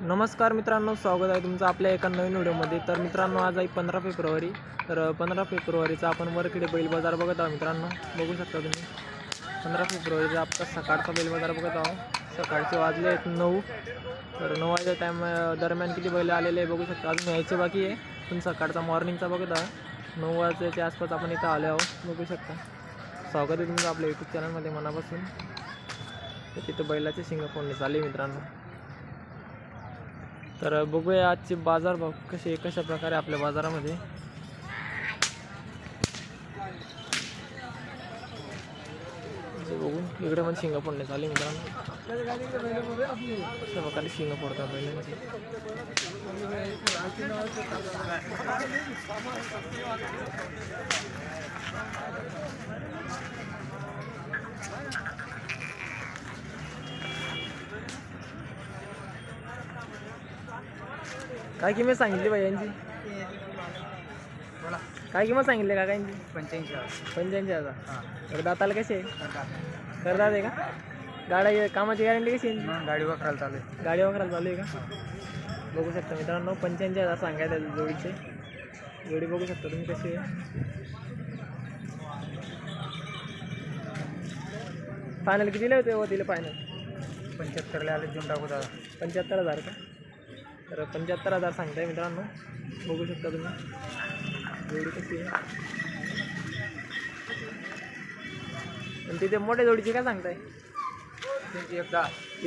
नमस्कार मित्रांनो स्वागत आहे तुमचं आपल्या एका नवीन व्हिडिओमध्ये. तर मित्रांनो आज आहे पंधरा फेब्रुवारी. तर पंधरा फेब्रुवारीचा आपण वरखेडे बैल बाजार बघत आहोत मित्रांनो. बघू शकता तुम्ही. पंधरा फेब्रुवारीचा आपला सकाळचा बैल बाजार बघत आहोत. सकाळचे वाजले आहेत नऊ. तर नऊ वाजल्या टाईम दरम्यान किती बैल आलेले आहे बघू शकता. अजून यायचे बाकी आहे. पण सकाळचा मॉर्निंगचा बघत आहोत. नऊ वाजल्याच्या आसपास आपण इथं आले आहोत. बघू शकता. स्वागत आहे तुमचं आपल्या यूट्यूब चॅनलमध्ये मनापासून. तर तिथं बैलाचे शिंग फोडणे चालले मित्रांनो. तर बघूया आजचे बाजार भाव कसे कशा प्रकारे आपल्या बाजारामध्ये? बघू बघून इकडे पण शिंग फोडणे चालू मित्रांनो. अशा प्रकारे शिंग फोडतात बैलांची. काय किंमत सांगितली बाई यांची? काय किंमत सांगितली का यांची? पंच्याऐंशी पंच्याऐंशी हजार. तर दाताला कसे करतात. आहे का? गाड्या कामाची गॅरंटी कशी आहे? गाडी वापरायला चालू आहे. गाडी वगैरे चालू आहे का? बघू शकता मित्रांनो पंच्याऐंशी हजार सांगायचे जोडीचे. जोडी बघू शकता तुम्ही कशी आहे. फायनल कितीला होते हो तिला फायनल पंच्याहत्तरला आले देऊन टाकू दादा. पंच्याहत्तर हजार का? तर पंच्याहत्तर हजार सांगताय मित्रांनो. बघू शकता तुम्ही. जोडी कशी आहे? आणि तिथे मोठ्या जोडीची काय सांगताय?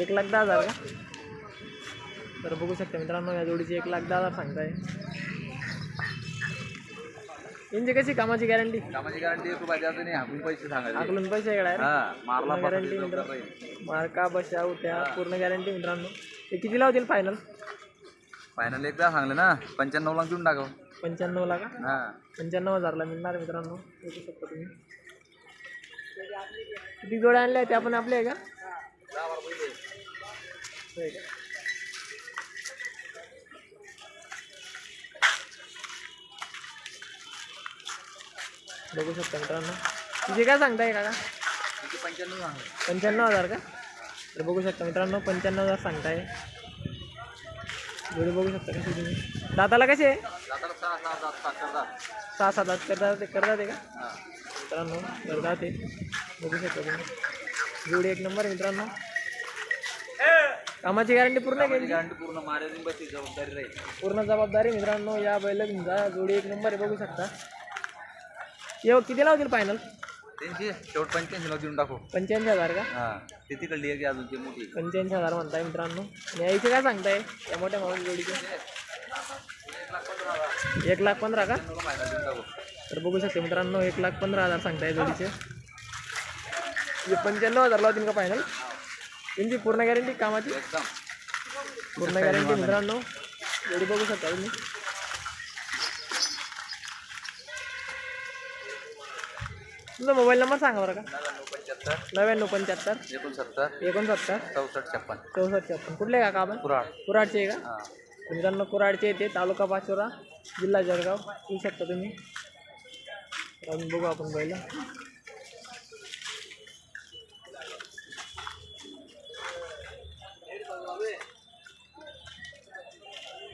एक लाख दहा हजार का? तर बघू शकता मित्रांनो या जोडीची एक लाख दहा हजार सांगताय. यांची कशी कामाची गॅरंटी कामाची गॅरंटी एक रुपया द्यायचं नाही आपण पैसे सांगायचे. पैसे हा मारला गॅरंटी मित्र मार्का बशा उठ्या पूर्ण गॅरंटी मित्रांनो. ते कितीला होतील फायनल फायनल एकदा सांगलं ना. पंच्याण्णव लाख देऊन टाकू पंच्याण्णवला का हा. पंच्याण्णव हजारला मिळणार मित्रांनो. बघू शकता तुम्ही. किती जोड्या आणल्या त्या पण आपल्या आहे का होय का? बघू शकता मित्रांनो. तिचे काय सांगताय का किती पंच्याण्णव सांगलं पंच्याण्णव हजार का? तर बघू शकता मित्रांनो पंच्याण्णव हजार सांगताय. जोडी बघू शकता कशी तुम्ही? दाताला कसे? आहे दादाला सहा सात करतात आठ करतात ते करतात आहे का? हा. मित्रांनो करतात ते बघू शकता तुम्ही. जोडी एक नंबर आहे मित्रांनो. कामाची गॅरंटी पूर्ण आहे का यांची? गॅरंटी पूर्ण. बसची जबाबदारी राहील. पूर्ण जबाबदारी मित्रांनो. या बैल तुमचा जोडी एक नंबर आहे बघू शकता. येऊ किती लावतील फायनल त्यांची शेवट पंच्याऐंशी देऊन टाकू. पंच्याऐंशी हजार का? हा. ते तिकडली आहे की अजून ती मोठी. पंच्याऐंशी हजार म्हणताय मित्रांनो. यायचे काय सांगताय? या मोठ्या माणूस जोडीचे. एक लाख पंधरा का? तर बघू शकता मित्रांनो एक लाख पंधरा हजार सांगताय जोडीचे. पंच्याण्णव हजार लावतील का फायनल त्यांची पूर्ण गॅरंटी कामाची? पूर्ण गॅरंटी मित्रांनो. जोडी बघू शकता तुम्ही. तुमचा मोबाईल नंबर सांगा बरं का. पंच्याहत्तर नव्याण्णव पंच्याहत्तर. एकोणसत्तर. एकोणसत्तर. चौसष्ट छप्पन. चौसष्ट छप्पन. कुठले का आपण? कुराड कुराडचे आहे का? हां. तर मित्रांनो कुराडचे येते तालुका पाचोरा जिल्हा जळगाव. येऊ शकता तुम्ही. तर अजून बघू आपण पहिलं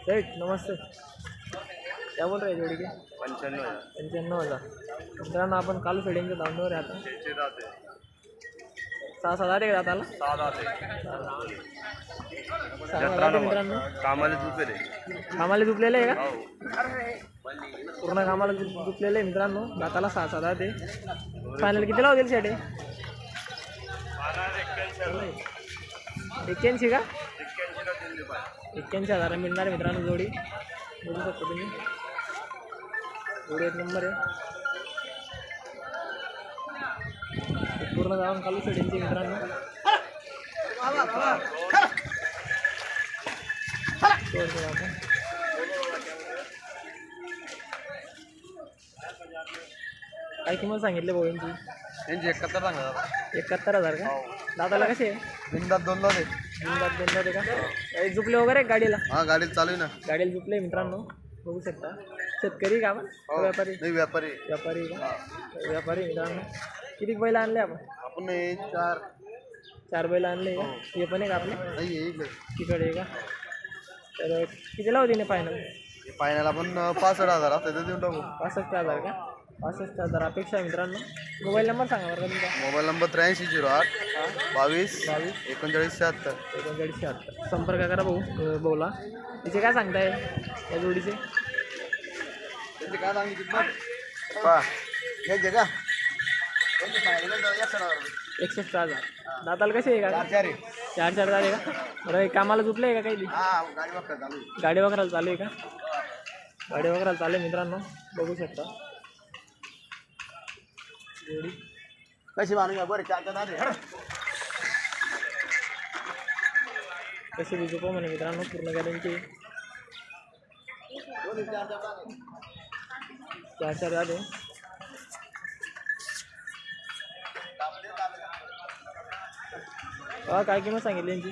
राईट नमस्ते. क्या बोल रहे जोडी के? पंच्याण्णव पंच्याण्णव हजार. मित्रांनो आपण कालू फेडिंगच्या धावणीवर आहे आता. सहा सात आठ आहे का दाताला सहा आहे मित्रांनो. कामाला झुपेले कामाला झुपलेलं आहे का? पूर्ण कामाला झुप- झुपलेलं आहे मित्रांनो. दाताला सहा सात आठ आहे. फायनल कितीला होतील शेटे एक्क्याऐंशी का? एक्क्याऐंशी हजार मिळणार मित्रांनो जोडी. बघू शकता तुम्ही. जोडी एक नंबर आहे. पूर्ण जाऊन कालू शेडींची मित्रांनो. सोड सोड आपण. काय किंमत सांगितली भाऊ यांची? त्यांची एकाहत्तर सांगा एकाहत्तर हजार का? दादाला कसे आहे? बिंदात दोन लावले बिनधास्त बिनधास्त आहे का? काही झुपले वगैरे गाडीला? हा गाडी चालू आहे ना. गाडीला झुपले मित्रांनो. बघू शकता. शेतकरी का आपण? का व्यापारी? नाही व्यापारी. व्यापारी का? व्यापारी मित्रांनो. किती बैल आणले आपण? आपण हे चार चार बैल आणले. का हे पण आहे का आपले? नाही हे इकडे. तिकडे आहे का? तर कितीला होती फायनल फायनल आपण पासष्ट हजार असं तर देऊन टाकू. पासष्ट हजार का? पासष्ट हजार. अपेक्षा आहे मित्रांनो. मोबाईल नंबर सांगा बरं का तुमचा. मोबाईल नंबर त्र्याऐंशी झिरो आठ बावीस बावीस. एकोणचाळीस शहात्तर. एकोणचाळीस शहात्तर. संपर्क करा भाऊ. अं, भाऊला तिचे काय सांगताय? या जोडीचे? त्यांचे काय सांगितलं? पा. घ्यायचे का? फायनल एकसष्ट हज़ार. दाताला कसे आहे का? चार चार चार झाले का? बरं कामाला झुपले आहे का काही? गाडी बघता चालू गाडी वगैरे चालू आहे का? गाडी वगैरे चालू आहे मित्रांनो. बघू शकता. कशी मानूया बरं चार चार कशी बी झोपा म्हणे मित्रांनो पूर्ण गॅरंटी चार चार झाले हा काय किंमत सांगितली यांची?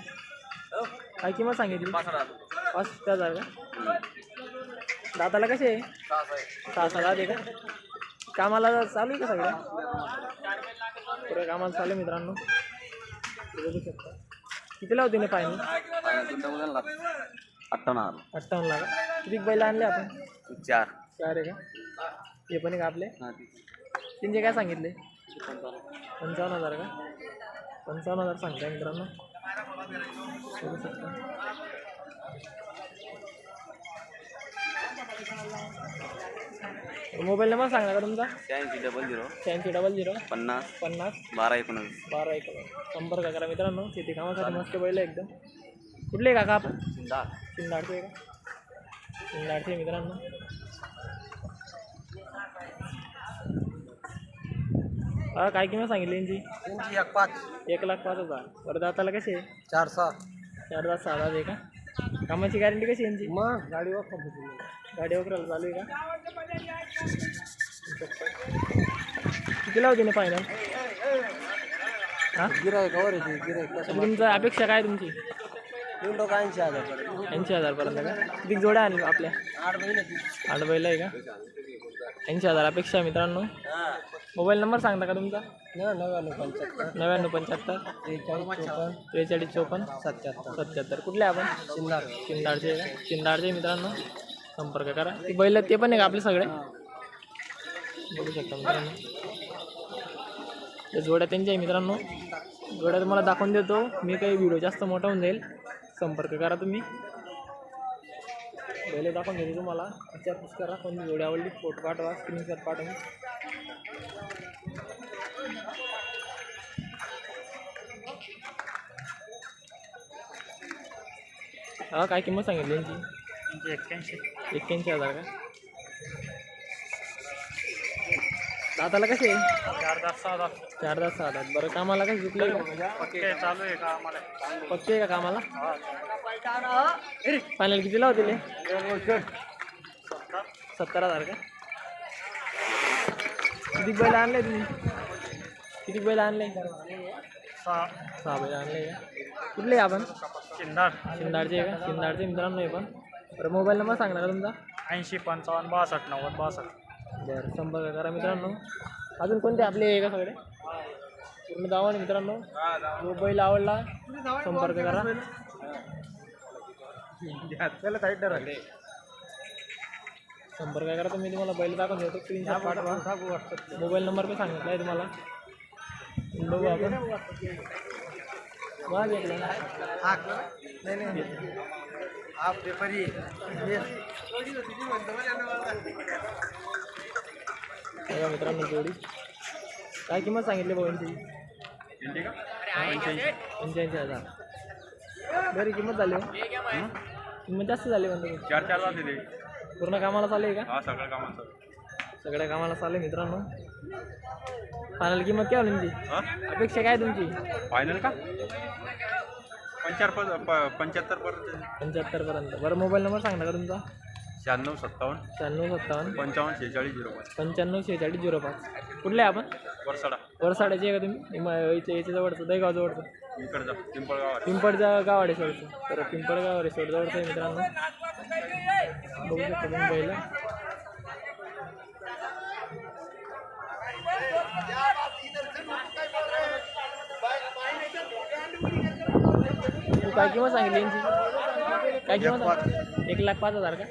काय किंमत सांगितली? पाच हजार का? दाताला कसे आहे? सहा सहा आहे का? कामाला चालू आहे का सगळं? पुढे कामाला चालू आहे मित्रांनो. बघू शकता. कितीला होती ना फायनल अठ्ठावन्न अठ्ठावन्न लाख. किती बैल आणले आपण? चार. चार आहे का? हे पण आपले. त्यांचे काय सांगितले? पंचावन्न हजार का? पंचावन्न हजार सांगताय मित्रांनो. बघू शकता. मोबाईल नंबर सांगा का तुमचा. शहाऐंशी डबल झिरो शहाऐंशी डबल झिरो पन्नास पन्नास बारा एकोणवीस. बारा एक संपर्क करा मित्रांनो शेती कामासाठी मस्त बैल आहे एकदम. कुठले आहे काका आपण? शिंदाडचे आहे का? शिंदाडचे मित्रांनो. हा काय किंमत सांगितली यांची? त्यांची एक पाच. एक लाख पाच हजार. बरं दाताला कसे आहे? चार सहा. चार दात सहा दात आहे का? कामाची गॅरंटी कशी आहे यांची? मग गाडीवर गाडी वगैरे चालू आहे का? कितीला होती ना फायनल हां? गिराय कवर येते गिराय तुमचं अपेक्षा काय तुमची? टाकू ऐंशी हजार ऐंशी हजारपर्यंत का? किती जोड्या आणली आपल्या? आठ महिने. आठ बैल आहे का? ऐंशी हजार अपेक्षा आहे मित्रांनो मोबाईल नंबर सांगता का तुमचा? नव्याण्णव पंच्याहत्तर. नव्याण्णव पंच्याहत्तर. त्रेचाळीस चोपन्न. त्रेचाळीस चोपन्न. सत्याहत्तर. सत्याहत्तर. कुठले आपण? शिंदार शिंदाडचे शिंदाडचे मित्रांनो. संपर्क करा. ते बैल ते पण आहे का आपले सगळे. बघू शकता मित्रांनो. ते जोड्या त्यांच्या आहे मित्रांनो. जोड्या तुम्हाला दाखवून देतो. मी काही व्हिडिओ जास्त मोठा होऊन जाईल. संपर्क करा तुम्ही. बैल दाखवून देतो तुम्हाला विचारपूस करा कोणती जोडी आवडली फोटो पाठवा स्क्रीनशॉट पाठवून. हा काय किंमत सांगितली यांची? एक्क्याऐंशी एक्क्याऐंशी हजार का? दाताला कसे? चार दहा सहा दहा चार तास सहा तास बरं कामाला कसं झुकलं? पक्के चालू आहे का आम्हाला पक्के आहे का कामाला? फायनल कितीला होतील सत्तर हजार का? किती बैल आणले तुम्ही? किती बैल आणले? सहा. सहा बैल आणले का? कुठले आपण? शिंदार शिंदाडचे आहे का? शिंदाडचे मित्रांनो आहे पण. बरं मोबाईल नंबर सांगणार का तुमचा? ऐंशी पंचावन्न बासष्ट नव्वद बासष्ट. बरं संपर्क करा मित्रांनो. अजून कोणते आपले आहे का सगळे? पूर्ण दावा मित्रांनो. जो बैल आवडला संपर्क करा. त्याला साईड राहिले. संपर्क करा तर मी तुम्हाला बैल दाखवून देतो. स्क्रीनशॉट पाठवा. मोबाईल नंबर पण सांगितला आहे तुम्हाला. बघू आपण. वाज ना नाही नाही हा पेपरी बघा मित्रांनो जोडी. काय किंमत सांगितली भाऊंची पंच्याऐंशी हजार. बरी किंमत झाली हो? किंमत जास्त झाली म्हणतो मी. चार चार दिले पूर्ण कामाला चालू आहे का? हा सगळं कामाचं सगळ्या कामाला चालू आहे मित्रांनो. फायनल किंमत काय होईल तुमची? अपेक्षा काय तुमची? फायनल का? पंच्याहत्तर पंच्याहत्तर पर्यंत. पंच्याहत्तरपर्यंत बरं मोबाईल नंबर सांगता का तुमचा. शहाण्णव सत्तावन्न. शहाण्णव सत्तावन्न. पंचावन्न शेहेचाळीस झिरो पाच. पंच्याण्णव शेहेचाळीस झिरो पाच. कुठले आपण? वरसाडा. वरसाड्याचे आहे का तुम्ही? इथे याच्या जवळचं दहीगाव जवळचं इकडचा पिंपळगाव पिंपळच्या गाव आहे सोडचं तर पिंपळगाव रिसोर्ट जवळचं आहे मित्रांनो. बघू शकता तुम्ही पहिलं तू काय किंमत सांगितली यांची? काय काय किंमत? एक लाख पाच. हजार का?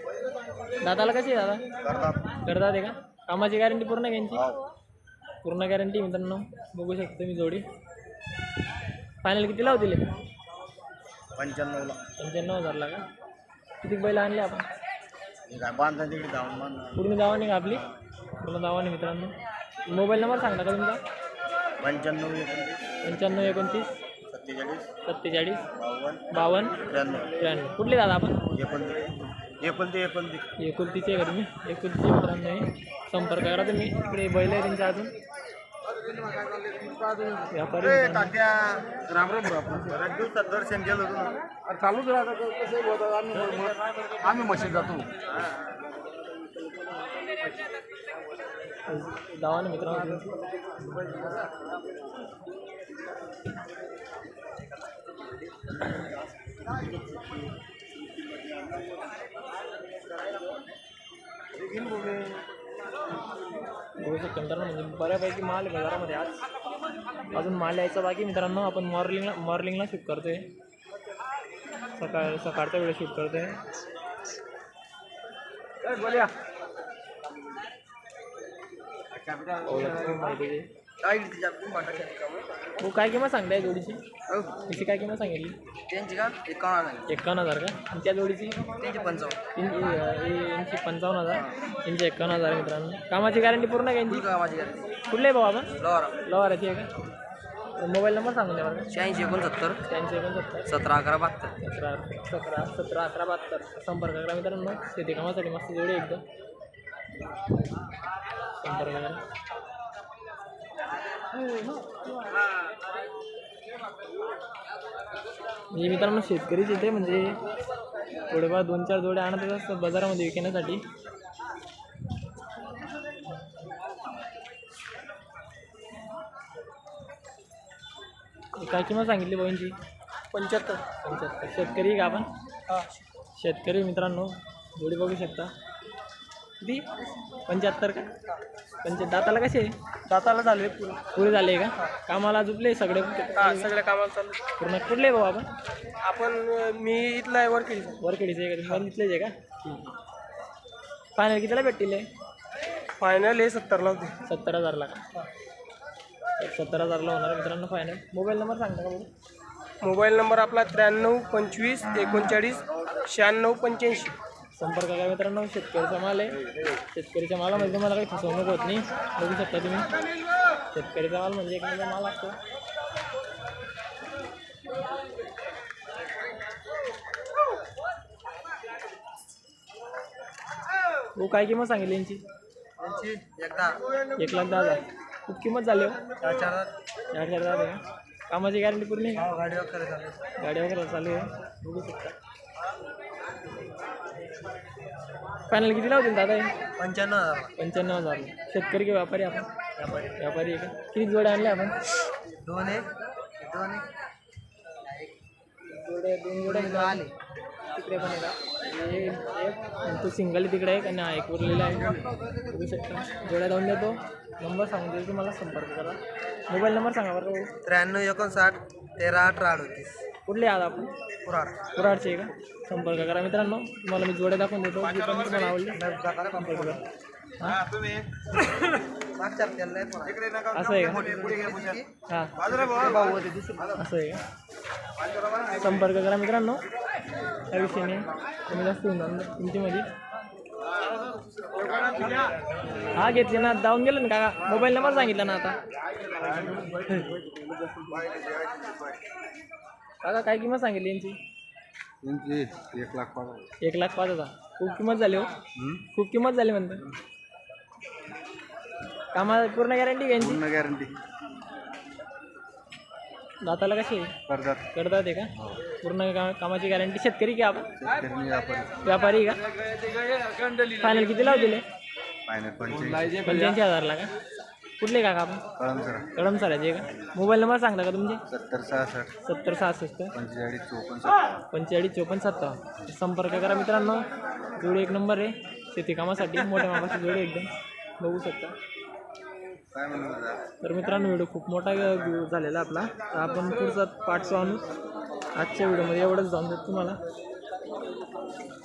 दादाला कशी आहे दादा? करतात. आहे का? कामाची गॅरंटी पूर्ण आहे का यांची पूर्ण गॅरंटी मित्रांनो. बघू शकता तुम्ही जोडी. फायनल किती लावतील पंच्याण्णवला. पंच्याण्णव हजारला का? किती बैल आणले आपण? काय बांधा तिकडे जाऊन बांधा पूर्ण दावा नाही का आपली? पूर्ण दावा नाही मित्रांनो. मोबाईल नंबर सांगता का तुमचा? पंच्याण्णव एकोणतीस. पंच्याण्णव एकोणतीस. सत्तेचाळीस. सत्तेचाळीस. बावन्न. बावन्न. त्र्याण्णव. त्र्याण्णव. कुठले दादा आपण? एकोणतीस. एकोणतीस एकोणतीस. का तुम्ही? एकुलतीचे मित्रांनो हे. संपर्क करा तुम्ही. इकडे बैल आहे त्यांच्या अजून. बऱ्याच दिवसात दर्शन चालूच राहतं कसं होतं आम्ही आम्ही म्हशीत जातो. दावा ना मित्रांनो तुम्ही. बघू शकतो मित्रांनो म्हणजे बऱ्यापैकी माल आहे बाजारामध्ये आज. अजून माल यायचा बाकी मित्रांनो आपण मॉर्निंगला मॉर्निंगला शूट करतोय. सकाळ सकाळचा वेळ शूट करतोय. बोलया. काय तिच्या माटाच्या हो काय किंमत सांगताय जोडीची? तिची काय किंमत सांगितली? त्यांची का? एकावन्न एक्कावन्न हजार का? आणि त्या जोडीची? त्यांची पंचावन्न. इ- यांची पंचावन्न हजार. यांची एक्कावन्न हजार आहे मित्रांनो. कामाची गॅरंटी पूर्ण आहे का यांची? का माझी गॅरंटी कुठले भाऊ आपण? लोरा लवाराची आहे का? मोबाईल नंबर सांगून द्या बरं शहाऐंशी एकोणसत्तर. त्यांचे एकोणसत्तर. सतरा अकरा बहात्तर. सतरा सतरा सतरा अकरा बहात्तर. संपर्क करा मित्रांनो. शेती कामासाठी मस्त जोडी एकदम. संपर्क करा. म्हणजे मित्रांनो शेतकरीच येते म्हणजे थोडेफार दोन चार जोड्या आणत असतात बाजारामध्ये विकण्यासाठी. काय किंमत सांगितली बहिणची पंच्याहत्तर. पंच्याहत्तर. शेतकरी का आपण? शेतकरी मित्रांनो जोडी बघू शकता. किती? पंच्याहत्तर का? पंच्या दाताला कसे? दाताला झाले. पुरे पुरे झाले का? कामाला झुपले सगळे हा सगळ्या कामाला चालू. पूर्ण कुठले भाऊ आपण? आपण अं, मी इथला आहे वर्किंग वरखेडीचे आहे का? तुम्ही इथलेच आहे का? फायनल कितीला भेटतील हे? फायनल हे सत्तरला होते. सत्तर हजारला का? सत्तर हजारला होणार आहे मित्रांनो फायनल मोबाईल नंबर सांगता का बरं मोबाईल नंबर आपला त्र्याण्णव पंचवीस एकोणचाळीस शहाण्णव पंच्याऐंशी. संपर्क करा मित्रांनो शेतकरीचा माल आहे. शेतकरीच्या मालामध्ये तुम्हाला काही फसवणूक होत नाही. बघू शकता तुम्ही. शेतकरीचा माल म्हणजे एक नंबर माल असतो. हो काय किंमत सांगितली यांची? एक लाख दहा हजार. खूप किंमत झाली हो. चार चार चार चार हजार आहे कामाची गॅरंटी पूर्ण का? गाडी वगैरे गाडी वगैरे चालू आहे. बघू शकता. फायनल किती लावतील दादा हे? पंच्याण्णव हजार. पंच्याण्णव हजार. शेतकरी की व्यापारी आपण? व्यापारी. आहे का? किती जोड्या आणल्या आपण? दोन एक दोन एक जोड्या दोन जोड्या आले. तिकडे पण आहे का हे एक तो सिंगल तिकडे आहे आणि हा एक उरलेला आहे. बघू शकता. जोड्या लावून देतो. नंबर सांगून देतो तुम्हाला. संपर्क करा. मोबाईल नंबर सांगा बरं भाऊ. त्र्याण्णव एकोणसाठ तेरा अठरा अडतीस. कुठले आहात आपण? कुराड कुराडचे आहे का? संपर्क करा मित्रांनो तुम्हाला मी जोड्या दाखवून देतो. जी पण तुम्हाला आवडली. संपर्क करा हाँ असं आहे का? घे, पुढे घे. हाँ. असं आहे का? संपर्क करा मित्रांनो. त्या विषयी नाही जास्त होऊन जाणार तुमच्यामध्ये. हा घेतले ना. जाऊन गेलं ना काका. मोबाईल नंबर सांगितला ना आता. काका काय किंमत सांगितली यांची? त्यांची एक लाख पाच एक लाख पाच हजार. खूप किंमत झाली हो. खूप किंमत झाली म्हणतो कामा पूर्ण गॅरंटी यांची पूर्ण गॅरंटी दाताला कशी? आहे कर्जात करतात आहे का? पूर्ण का कामाची गॅरंटी शेतकरी की आपण? शेतकरी आपण व्यापारी का? फायनल किती लाव दिले पंच्याऐंशी हजारला का? कुठले का आपण कळम सर सरायचे का? मोबाईल नंबर सांगता का तुमचे? सत्तर सहासष्ट. सत्तर सहासष्ट. पंचेचाळीस चोपन्न सत्तर पंचेचाळीस चोपन्न सत्तर संपर्क करा मित्रांनो. जोडी एक नंबर आहे. शेती कामासाठी मोठ्या मापाची जोडी एकदम. बघू शकता. काय म्हणलं दादा? तर मित्रांनो व्हिडिओ खूप मोठा झालेला आपला. तर आपण पुढचा पार्ट आणू आजच्या व्हिडिओमध्ये एवढंच जाऊन देतो तुम्हाला. आहे